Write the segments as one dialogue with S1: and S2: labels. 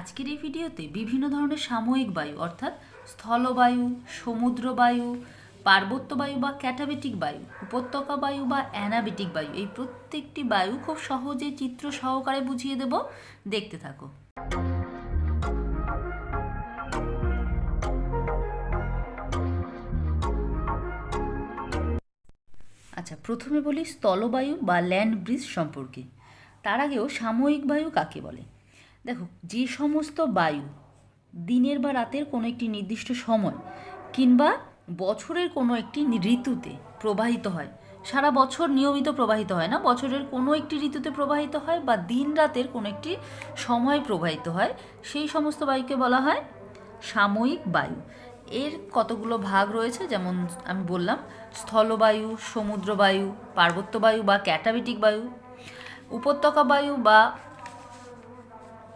S1: আজকের এই ভিডিওতে বিভিন্ন ধরনের সাময়িক বায়ু, অর্থাৎ স্থলবায়ু সমুদ্র বায়ু পার্বত্য বায়ু বা ক্যাটাবেটিক বায়ু, উপত্যকা বায়ু বা অ্যানাবেটিক বায়ু, এই প্রত্যেকটি বায়ু খুব সহজে চিত্র সহকারে বুঝিয়ে দেব। দেখতে থাকো। আচ্ছা প্রথমে বলি স্থলবায়ু বা ল্যান্ড ব্রিজ সম্পর্কে। তার আগেও সাময়িক বায়ু কাকে বলে? দেখো, যে সমস্ত বায়ু দিনের বা রাতের কোনো একটি নির্দিষ্ট সময় কিংবা বছরের কোনো একটি ঋতুতে প্রবাহিত হয়, সারা বছর নিয়মিত প্রবাহিত হয় না, বছরের কোনো একটি ঋতুতে প্রবাহিত হয় বা দিন রাতের কোনো একটি সময় প্রবাহিত হয়, সেই সমস্ত বায়ুকে বলা হয় সাময়িক বায়ু। এর কতগুলো ভাগ রয়েছে? যেমন আমি বললাম, স্থলবায়ু সমুদ্র বায়ু পার্বত্য বায়ু বা ক্যাটাবেটিক বায়ু, উপত্যকা বায়ু বা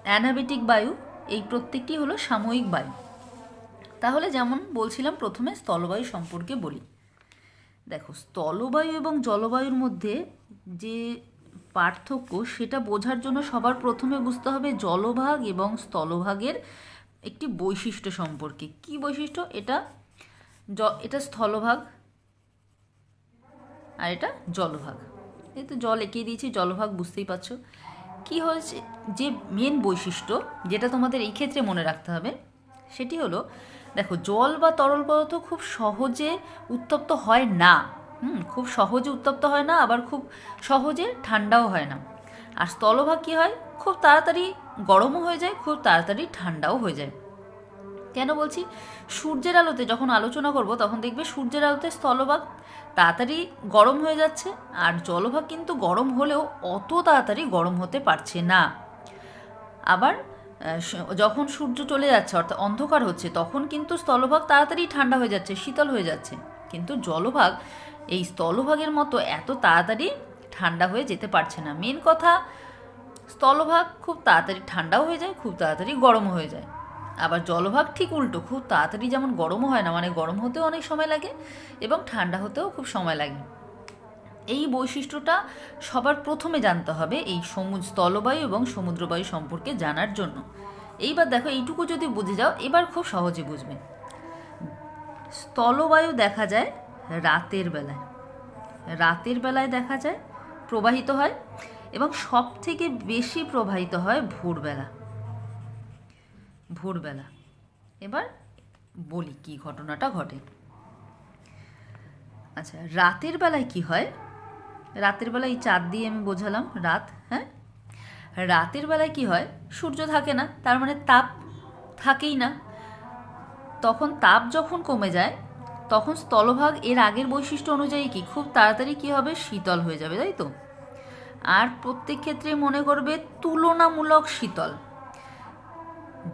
S1: অ্যানাবেটিক বায়ু, এই প্রত্যেকটি হলো সাময়িক বায়ু। তাহলে যেমন বলছিলাম, প্রথমে স্থলবায়ু সম্পর্কে বলি। দেখো, স্থলবায়ু এবং জলবায়ুর মধ্যে যে পার্থক্য, সেটা বোঝার জন্য সবার প্রথমে বুঝতে হবে জলভাগ এবং স্থলভাগের একটি বৈশিষ্ট্য সম্পর্কে। কি বৈশিষ্ট্য? এটা জ, এটা স্থলভাগ আর এটা জলভাগ। এই তো জল এঁকে দিয়েছি, জলভাগ বুঝতেই পারছ। কি হয়েছে যে মেন বৈশিষ্ট্য যেটা তোমাদের এই ক্ষেত্রে মনে রাখতে হবে, সেটি হলো, দেখো জল বা তরল পদার্থ খুব সহজে উত্তপ্ত হয় না। হুম, খুব সহজে উত্তপ্ত হয় না, আবার খুব সহজে ঠান্ডাও হয় না। আর স্থলভাগ কী হয়? খুব তাড়াতাড়ি গরমও হয়ে যায়, খুব তাড়াতাড়ি ঠান্ডাও হয়ে যায়। কেন বলছি? সূর্যের আলোতে যখন আলোচনা করব, তখন দেখবে সূর্যের আলোতে স্থলভাগ তাড়াতাড়ি গরম হয়ে যাচ্ছে, আর জলভাগ কিন্তু গরম হলেও অত তাড়াতাড়ি গরম হতে পারছে না। আবার যখন সূর্য চলে যাচ্ছে, অর্থাৎ অন্ধকার হচ্ছে, তখন কিন্তু স্থলভাগ তাড়াতাড়ি ঠান্ডা হয়ে যাচ্ছে, শীতল হয়ে যাচ্ছে। কিন্তু জলভাগ, এই স্থলভাগের মতো এত তাড়াতাড়ি ঠান্ডা হয়ে যেতে পারছে না। মেন কথা, স্থলভাগ খুব তাড়াতাড়ি ঠান্ডাও হয়ে যায়, খুব তাড়াতাড়ি গরমও হয়ে যায়। আবার জলভাগ ঠিক উল্টো, খুব তাড়াতাড়ি যেমন গরমও হয় না মানে গরম হতেও অনেক সময় লাগে এবং ঠান্ডা হতেও খুব সময় লাগে। এই বৈশিষ্ট্যটা সবার প্রথমে জানতে হবে এই সমুদ্র স্থলবায়ু এবং সমুদ্রবায়ু সম্পর্কে জানার জন্য। এইবার দেখো, এইটুকু যদি বুঝে যাও, এবার খুব সহজে বুঝবে। স্থলবায়ু দেখা যায় রাতের বেলায়। রাতের বেলায় দেখা যায় প্রবাহিত হয় এবং সব থেকে বেশি প্রবাহিত হয় ভোরবেলা। ভোরবেলা। এবার বলি কি ঘটনাটা ঘটে। আচ্ছা রাতের বেলায় কি হয়? রাতের বেলায় এই চাঁদ দিয়ে আমি বোঝালাম, রাত হ্যাঁ? রাতের বেলায় কি হয়? সূর্য থাকে না, তার মানে তাপ থাকেই না। তখন তাপ যখন কমে যায়, তখন স্থলভাগ এর আগের বৈশিষ্ট্য অনুযায়ী কি? খুব তাড়াতাড়ি কি হবে? শীতল হয়ে যাবে, তাই তো? আর প্রত্যেক ক্ষেত্রে মনে করবে তুলনামূলক শীতল।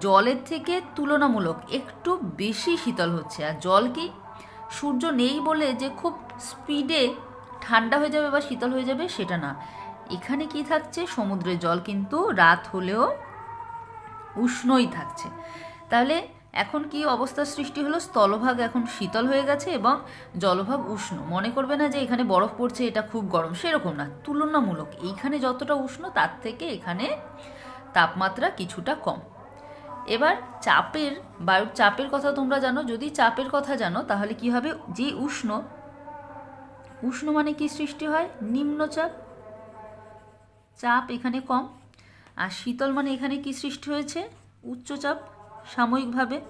S1: জলের থেকে তুলনামূলক একটু বেশি শীতল হচ্ছে। আর জল কি সূর্য নেই বলে যে খুব স্পিডে ঠান্ডা হয়ে যাবে বা শীতল হয়ে যাবে সেটা না। এখানে কি থাকছে? সমুদ্রের জল কিন্তু রাত হলেও উষ্ণই থাকছে। তাহলে এখন কি অবস্থার সৃষ্টি হলো? স্থলভাগ এখন শীতল হয়ে গেছে এবং জলভাগ উষ্ণ। মনে করবে না যে এখানে বরফ পড়ছে, এটা খুব গরম। সেরকম না। তুলনামূলক এইখানে যতটা উষ্ণ, তার থেকে এখানে তাপমাত্রা কিছুটা কম। এবার চাপের বায়ুর চাপের কথা তোমরা জানো, যদি চাপের কথা জানো, তাহলে কি হবে? যে উষ্ণ উষ্ণ মানে কি সৃষ্টি হয়? নিম্নচাপ চাপ। এখানে কম। আর শীতল মানে এখানে কি সৃষ্টি হয়েছে? উচ্চচাপ সাময়িকভাবে।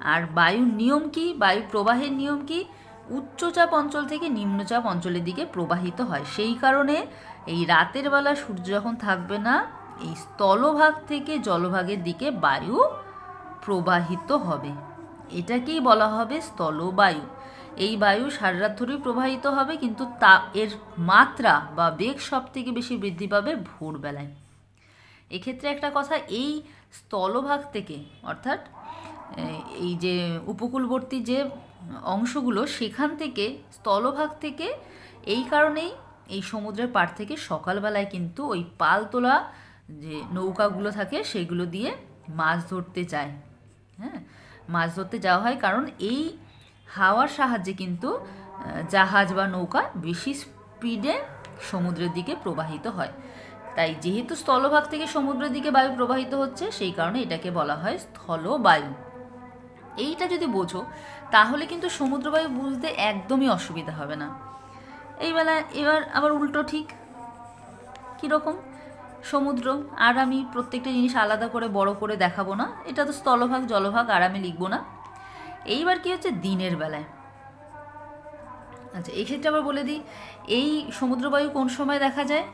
S1: আর বায়ুর নিয়ম কি? বায়ু প্রবাহের নিয়ম কি? উচ্চচাপ অঞ্চল থেকে নিম্নচাপ অঞ্চলের দিকে প্রবাহিত হয়। সেই কারণে এই রাতের বেলা সূর্য যখন থাকবে না এই স্থলভাগ থেকে জলভাগের দিকে বায়ু প্রবাহিত হবে। এটাকেই বলা হবে স্থলবায়ু। এই বায়ু সারা রাত ধরেই প্রবাহিত হবে, কিন্তু তা এর মাত্রা বা বেগ সব থেকে বেশি বৃদ্ধি পাবে ভোরবেলায়। এক্ষেত্রে একটা কথা, এই স্থলভাগ থেকে, অর্থাৎ এই যে উপকূলবর্তী যে অংশগুলো, সেখান থেকে, স্থলভাগ থেকে, এই কারণেই এই সমুদ্রের পাড় থেকে সকালবেলায় কিন্তু ওই পাল তোলা যে নৌকাগুলো থাকে সেগুলো দিয়ে মাছ ধরতে যায়। হ্যাঁ মাছ ধরতে যাওয়া হয় কারণ এই হাওয়ার সাহায্যে কিন্তু জাহাজ বা নৌকা বেশি স্পিডে সমুদ্রের দিকে প্রবাহিত হয়। তাই যেহেতু স্থলভাগ থেকে সমুদ্রের দিকে বায়ু প্রবাহিত হচ্ছে, সেই কারণে এটাকে বলা হয় স্থলবায়ু। এইটা যদি বোঝো, তাহলে কিন্তু সমুদ্রবায়ু বুঝতে একদমই অসুবিধা হবে না। এই বেলা এবার আবার উল্টো ঠিক। কীরকম? সমুদ্র, আর আমি প্রত্যেকটা জিনিস আলাদা করে, বড় করে দেখাবো না। এটা তো স্থলভাগ, জলভাগ, আর আমি লিখব না। এইবার কি হচ্ছে? দিনের বেলায়। আচ্ছা এই ক্ষেত্রে আবার বলে দিই, এই সমুদ্রবায়ু কোন সময় দেখা যায়?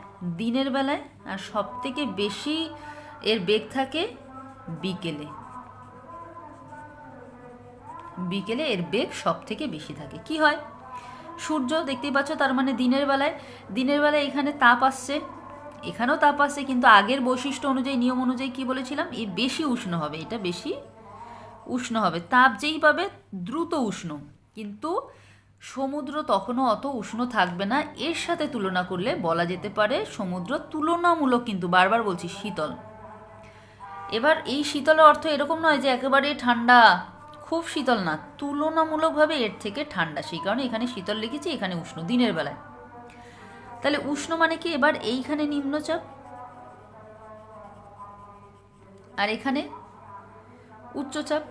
S1: দিনের বেলায়, আর সব থেকে বেশি এর বেগ থাকে বিকেলে। বিকেলে এর বেগ সব থেকে বেশি থাকে। কি হয়? সূর্য, দেখতেই পাচ্ছ, তার মানে দিনের বেলায় দিনের বেলায় এখানে তাপ আসছে। এখানেও তাপ আসছে কিন্তু আগের বৈশিষ্ট্য অনুযায়ী, নিয়ম অনুযায়ী কি বলেছিলাম? এ বেশি উষ্ণ হবে, এটা বেশি উষ্ণ হবে। তাপ যেই পাবে, দ্রুত উষ্ণ। কিন্তু সমুদ্র তখনও অত উষ্ণ থাকবে না। এর সাথে তুলনা করলে বলা যেতে পারে, সমুদ্র তুলনামূলক কিন্তু, বারবার বলছি, শীতল। এবার এই শীতলের অর্থ এরকম নয় যে একেবারে ঠান্ডা, খুব শীতল না। তুলনামূলকভাবে এর থেকে ঠান্ডা, সেই কারণে এখানে শীতল লিখেছি, এখানে উষ্ণ। দিনের বেলায়। তাহলে উষ্ণ মানে কি? এবার এইখানে নিম্নচাপ। আর এখানে উচ্চচাপ।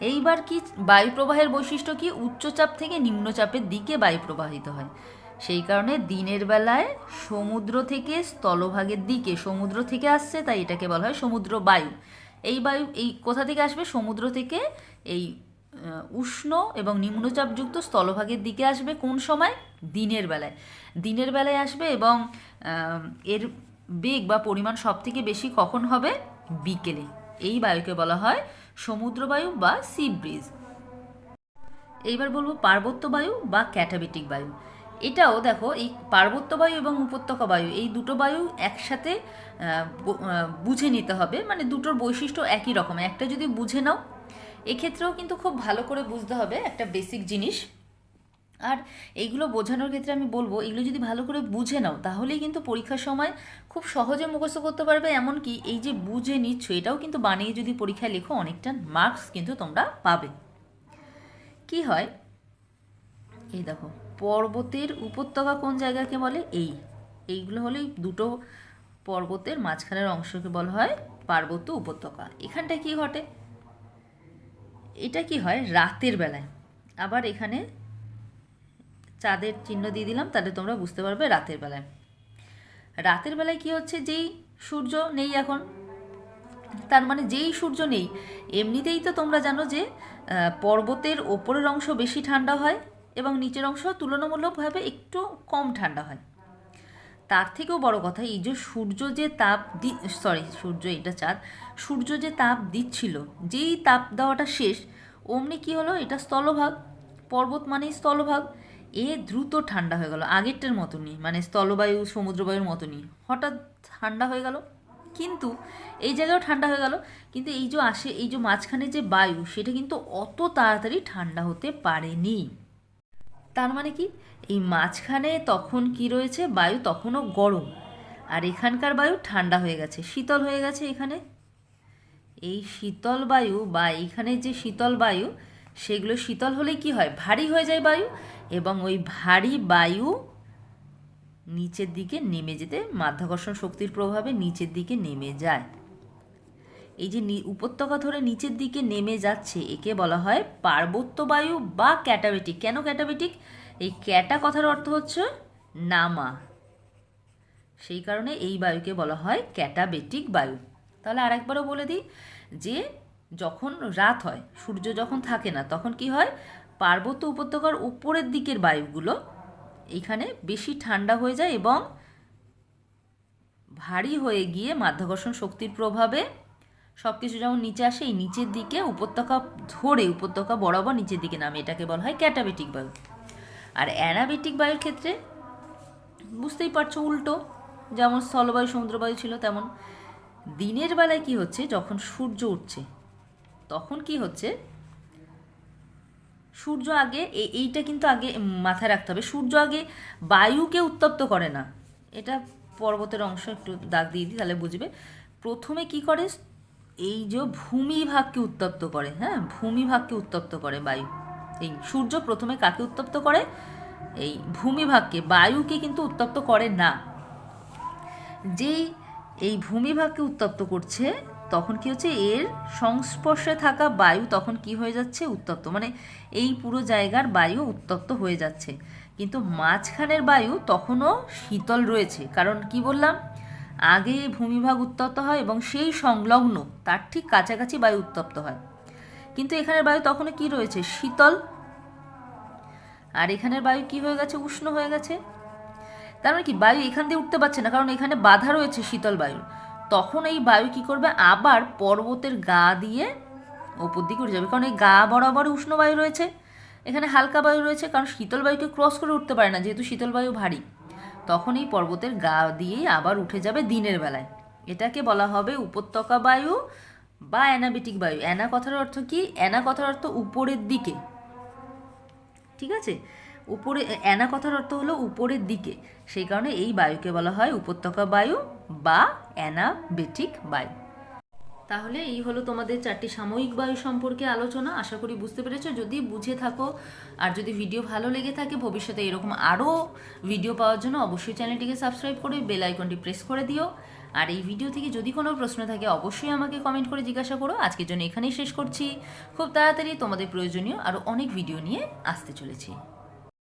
S1: এইবার কি বায়ু প্রবাহের বৈশিষ্ট্য কি? উচ্চচাপ থেকে নিম্নচাপের দিকে বায়ু প্রবাহিত হয়। সেই কারণে দিনের বেলায় সমুদ্র থেকে স্থলভাগের দিকে, সমুদ্র থেকে আসছে, তাই এটাকে বলা হয় সমুদ্র বায়ু এই বায়ু, এই কোথা থেকে আসবে? সমুদ্র থেকে এই উষ্ণ এবং নিম্নচাপযুক্ত স্থলভাগের দিকে আসবে কোন সময়? দিনের বেলায়। দিনের বেলায় আসবে এবং এর বেগ বা পরিমাণ সব থেকে বেশি কখন হবে? বিকেলে। এই বায়ুকে বলা হয় সমুদ্র বায়ু বা সি ব্রিজ এইবার বলব পার্বত্য বায়ু বা ক্যাটাবেটিক বায়ু। এটাও দেখো, এই পার্বত্য বায়ু এবং উপত্যকা বায়ু, এই দুটো বায়ু একসাথে বুঝে নিতে হবে। মানে দুটোর বৈশিষ্ট্য একই রকম। একটা যদি বুঝে নাও এক্ষেত্রেও কিন্তু খুব ভালো করে বুঝতে হবে একটা বেসিক জিনিস। আর এইগুলো বোঝানোর ক্ষেত্রে আমি বলব, এগুলো যদি ভালো করে বুঝে নাও, তাহলেই কিন্তু পরীক্ষার সময় খুব সহজে মুখস্থ করতে পারবে। এমনকি এই যে বুঝে নিচ্ছ, এটাও কিন্তু বানিয়ে যদি পরীক্ষায় লেখো, অনেকটা মার্কস কিন্তু তোমরা পাবে। কি হয়? এই দেখো, পর্বতের উপত্যকা কোন জায়গাকে বলে? এই। এইগুলো হলেই দুটো পর্বতের মাঝখানের অংশকে বলা হয় পার্বত্য উপত্যকা। এখানটায় কি ঘটে? এটা কি হয়? রাতের বেলায়। আবার এখানে চাঁদের চিহ্ন দিয়ে দিলাম, তাহলে তোমরা বুঝতে পারবে রাতের বেলায়। রাতের বেলায় কি হচ্ছে? যেই সূর্য নেই এখন, তার মানে যেই সূর্য নেই, এমনিতেই তো তোমরা জানো যে পর্বতের ওপরের অংশ বেশি ঠান্ডা হয় এবং নিচের অংশ তুলনামূলকভাবে একটু কম ঠান্ডা হয়। তার থেকেও বড় কথা, এই যে সূর্য যে তাপ দি সরি সূর্য এটা চাঁদ, সূর্য যে তাপ দিচ্ছিল, যেই তাপ দেওয়াটা শেষ, অমনি কি হলো? এটা স্থলভাগ, পর্বত মানেই স্থলভাগ, এ দ্রুত ঠান্ডা হয়ে গেল, আগেরটার মতনই মানে স্থলবায়ু, সমুদ্রবায়ুর মতনই, হঠাৎ ঠান্ডা হয়ে গেল, কিন্তু এই জায়গাও ঠান্ডা হয়ে গেল, কিন্তু এই যে আসে, এই যে মাঝখানে যে বায়ু, সেটা কিন্তু অত তাড়াতাড়ি ঠান্ডা হতে পারেনি। তার মানে কি? এই মাঝখানে তখন কি রয়েছে? বায়ু তখনও গরম। আর এখানকার বায়ু ঠান্ডা হয়ে গেছে, শীতল হয়ে গেছে এখানে। এই শীতল বায়ু বা এইখানে যে শীতল বায়ু, সেগুলো শীতল হলে কি হয়? ভারী হয়ে যায় বায়ু এবং ওই ভারী বায়ু নিচের দিকে নেমে যেতে মাধ্যাকর্ষণ শক্তির প্রভাবে নিচের দিকে নেমে যায়। এই যে উপত্যকা ধরে নিচের দিকে নেমে যাচ্ছে, একে বলা হয় পার্বত্য বায়ু বা ক্যাটাবেটিক। কেন ক্যাটাবেটিক? এই ক্যাটা কথার অর্থ হচ্ছে নামা। সেই কারণে এই বায়ুকে বলা হয় ক্যাটাবেটিক বায়ু। তাহলে আরেকবারও বলে দিই যে, যখন রাত হয়, সূর্য যখন থাকে না, তখন কি হয়? পার্বত্য উপত্যকার উপরের দিকের বায়ুগুলো এখানে বেশি ঠান্ডা হয়ে যায় এবং ভারী হয়ে গিয়ে মাধ্যাকর্ষণ শক্তির প্রভাবে সব কিছু যেমন নিচে আসে, এই নিচের দিকে উপত্যকা ধরে উপত্যকা বরাবর নিচের দিকে নামে, এটাকে বলা হয় ক্যাটাবেটিক বায়ু। আর অ্যানাবেটিক বায়ুর ক্ষেত্রে বুঝতেই পারছ উল্টো, যেমন স্থলবায়ু, সমুদ্রবায়ু ছিল তেমন। দিনের বেলায় কি হচ্ছে, যখন সূর্য উঠছে, তখন কি হচ্ছে, সূর্য আগে এইটা কিন্তু আগে মাথায় রাখতে হবে, সূর্য আগে বায়ুকে উত্তপ্ত করে না। এটা পর্বতের অংশ, একটু দাগ দিয়ে দিই, তাহলে বুঝবে। প্রথমে কি করে এই যে ভূমিভাগকে উত্তপ্ত করে হ্যাঁ? ভূমিভাগকে উত্তপ্ত করে বায়ু। এই সূর্য প্রথমে কাকে উত্তপ্ত করে? এই ভূমিভাগকে বায়ুকে কিন্তু উত্তপ্ত করে না। যেই এই ভূমিভাগকে উত্তপ্ত করছে, তখন কি হচ্ছে? এর সংস্পর্শে থাকা বায়ু তখন কি হয়ে যাচ্ছে? উত্তপ্ত। মানে এই পুরো জায়গার বায়ু উত্তপ্ত হয়ে যাচ্ছে। কিন্তু মাঝখানের বায়ু তখনও শীতল রয়েছে। কারণ কি বললাম? আগে ভূমিভাগ উত্তপ্ত হয় এবং সেই সংলগ্ন, তার ঠিক কাছাকাছি বায়ু উত্তপ্ত হয়। কিন্তু এখানের বায়ু তখনও কি রয়েছে? শীতল। আর এখানের বায়ু কি হয়ে গেছে? উষ্ণ হয়ে গেছে। তার মানে কি? বায়ু এখান দিয়ে উঠতে পারছে না, কারণ এখানে বাধা রয়েছে শীতল বায়ুর। তখন এই বায়ু কি করবে? আবার পর্বতের গা দিয়ে ওপর দিকে উঠে যাবে, কারণ এই গা বরাবর উষ্ণ বায়ু রয়েছে। এখানে হালকা বায়ু রয়েছে, কারণ শীতল বায়ুকে ক্রস করে উঠতে পারে না, যেহেতু শীতল বায়ু ভারী। তখন এই পর্বতের গা দিয়ে আবার উঠে যাবে দিনের বেলায়। এটাকে বলা হবে উপত্যকা বায়ু বা অ্যানাবিটিক বায়ু। অ্যানা কথার অর্থ কি? অ্যানা কথার অর্থ উপরের দিকে। ঠিক আছে? উপরে, অ্যানা কথার অর্থ হলো উপরের দিকে। সেই কারণে এই বায়ুকে বলা হয় উপত্যকা বায়ু বা অ্যানাবেটিক বায়ু। তাহলে এই হলো তোমাদের চারটি সাময়িক বায়ু সম্পর্কে আলোচনা, আশা করি বুঝতে পেরেছ। যদি বুঝে থাকো আর যদি ভিডিও ভালো লেগে থাকে, ভবিষ্যতে এরকম আরও ভিডিও পাওয়ার জন্য অবশ্যই চ্যানেলটিকে সাবস্ক্রাইব করে বেল আইকনটি প্রেস করে দিও। আর এই ভিডিও থেকে যদি কোনো প্রশ্ন থাকে, অবশ্যই আমাকে কমেন্ট করে জিজ্ঞাসা করো। আজকের জন্য এখানেই শেষ করছি। খুব তাড়াতাড়ি তোমাদের প্রয়োজনীয় আরও অনেক ভিডিও নিয়ে আসতে চলেছি।